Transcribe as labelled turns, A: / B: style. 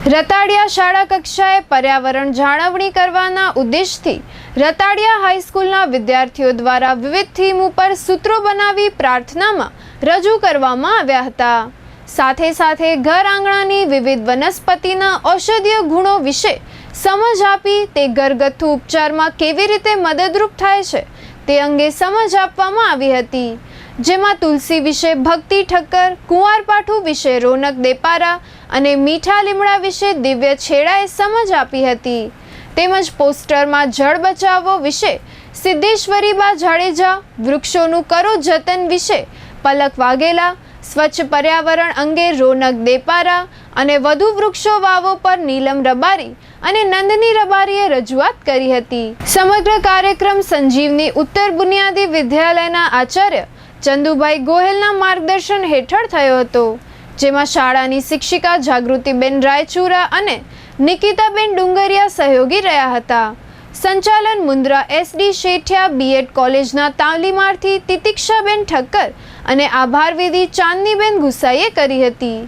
A: રતાડિયા શાળા કક્ષાએ પર્યાવરણ જાળવણી કરવાના ઉદ્દેશથી રતાડિયા હાઈસ્કૂલના વિદ્યાર્થીઓ દ્વારા વિવિધ થીમ ઉપર સૂત્રો બનાવી પ્રાર્થનામાં રજૂ કરવામાં આવ્યા હતા. સાથે સાથે ઘર આંગણાની વિવિધ વનસ્પતિના ઔષધીય ગુણો વિશે સમજ આપી તે ઘરગથ્થુ ઉપચારમાં કેવી રીતે મદદરૂપ થાય છે તે અંગે સમજ આપવામાં આવી હતી. જેમાં તુલસી વિશે ભક્તિ ઠક્કર કુંવારપાઠું વિશે રોનક દેપારા અને મીઠા લીમડા વિશે દિવ્ય છેડાએ સમજ આપી હતી. તેમજ પોસ્ટરમાં જળ બચાવો વિશે સિદ્ધેશ્વરીબા જાડેજા, વૃક્ષોનું કરો જતન વિશે પલક વાઘેલા સ્વચ્છ પર્યાવરણ અંગે રોનક દેપારા અને વધુ વૃક્ષો વાવો પર નીલમ રબારી અને નંદની રબારીએ રજૂઆત કરી હતી. સમગ્ર કાર્યક્રમ સંજીવની ઉત્તર બુનિયાદી વિદ્યાલયના આચાર્ય ચંદુભાઈ ગોહેલના માર્ગદર્શન હેઠળ થયો હતો, જેમાં શાળાની શિક્ષિકા જાગૃતિબેન રાયચુરા અને નિકિતાબેન ડુંગરિયા સહયોગી રહ્યા હતા. સંચાલન મુન્દ્રા એસડી શેઠિયા બીએડ કોલેજના તાલીમાર્થી તિતિક્ષાબેન ઠક્કર અને આભારવિધિ ચાંદનીબેન ગુસાઈએ કરી હતી.